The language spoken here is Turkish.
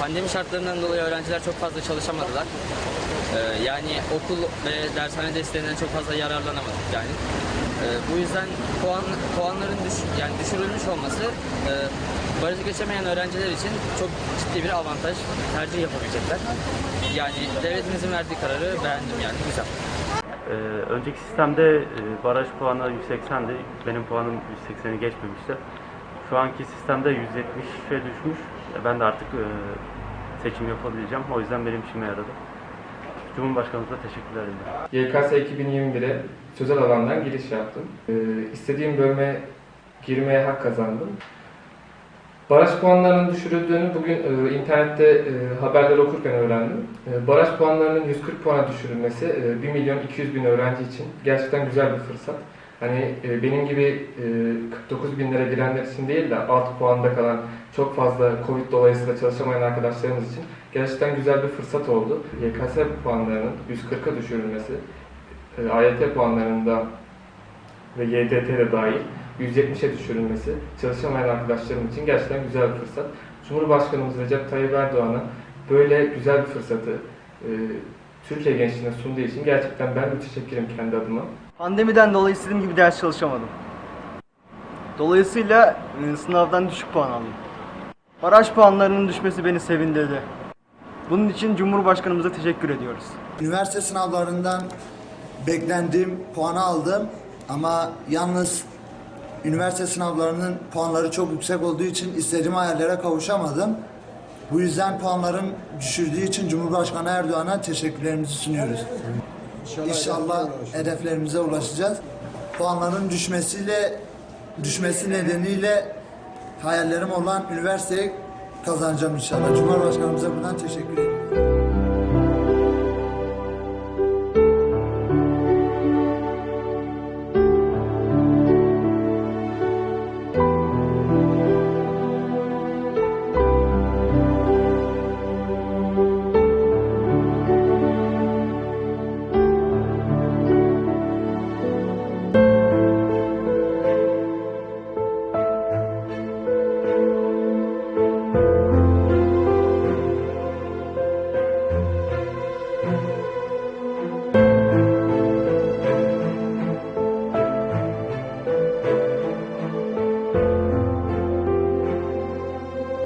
pandemi şartlarından dolayı öğrenciler çok fazla çalışamadılar. Ee, yani okul ve dershane desteğinden çok fazla yararlanamadık yani. Ee, bu yüzden puan puanların düş, yani düşürülmüş olması e, barajı geçemeyen öğrenciler için çok ciddi bir avantaj, tercih yapabilecekler. Yani devletimizin verdiği kararı beğendim yani güzel. Ee, önceki sistemde e, baraj puanı 180'di. Benim puanım 180'i geçmemişti. Şu anki sistemde 170'e düşmüş. E, Ben de artık e, seçim yapabileceğim. O yüzden benim işime yaradı. Cumhurbaşkanımıza teşekkürler ederim. YKS 2021'e sözel alandan giriş yaptım. Ee, istediğim bölüme girmeye hak kazandım. Baraj puanlarının düşürüldüğünü bugün e, internette e, haberler okurken öğrendim. E, baraj puanlarının 140 puana düşürülmesi e, 1 milyon 200 bin öğrenci için gerçekten güzel bir fırsat. Hani e, benim gibi e, 49 binlere girenler için değil de alt puanda kalan çok fazla Covid dolayısıyla çalışamayan arkadaşlarımız için gerçekten güzel bir fırsat oldu. YKS puanlarının 140'a düşürülmesi, e, AYT puanlarında ve YDT de dahil 170'e düşürülmesi çalışamayan arkadaşlarım için gerçekten güzel bir fırsat. Cumhurbaşkanımız Recep Tayyip Erdoğan'a böyle güzel bir fırsatı e, Türkiye gençliğine sunduğu için gerçekten ben müteşekkirim kendi adıma. Pandemiden dolayı istediğim gibi ders çalışamadım. Dolayısıyla e, sınavdan düşük puan aldım. Baraj puanlarının düşmesi beni sevindirdi. Bunun için Cumhurbaşkanımıza teşekkür ediyoruz. Üniversite sınavlarından beklendiğim puanı aldım ama yalnız üniversite sınavlarının puanları çok yüksek olduğu için istediğim hayallere kavuşamadım. Bu yüzden puanlarım düşürdüğü için Cumhurbaşkanı Erdoğan'a teşekkürlerimizi sunuyoruz. İnşallah hedeflerimize ulaşacağız. Puanların düşmesiyle düşmesi nedeniyle hayallerim olan üniversiteyi kazanacağım inşallah. Cumhurbaşkanımıza buradan teşekkür ediyorum.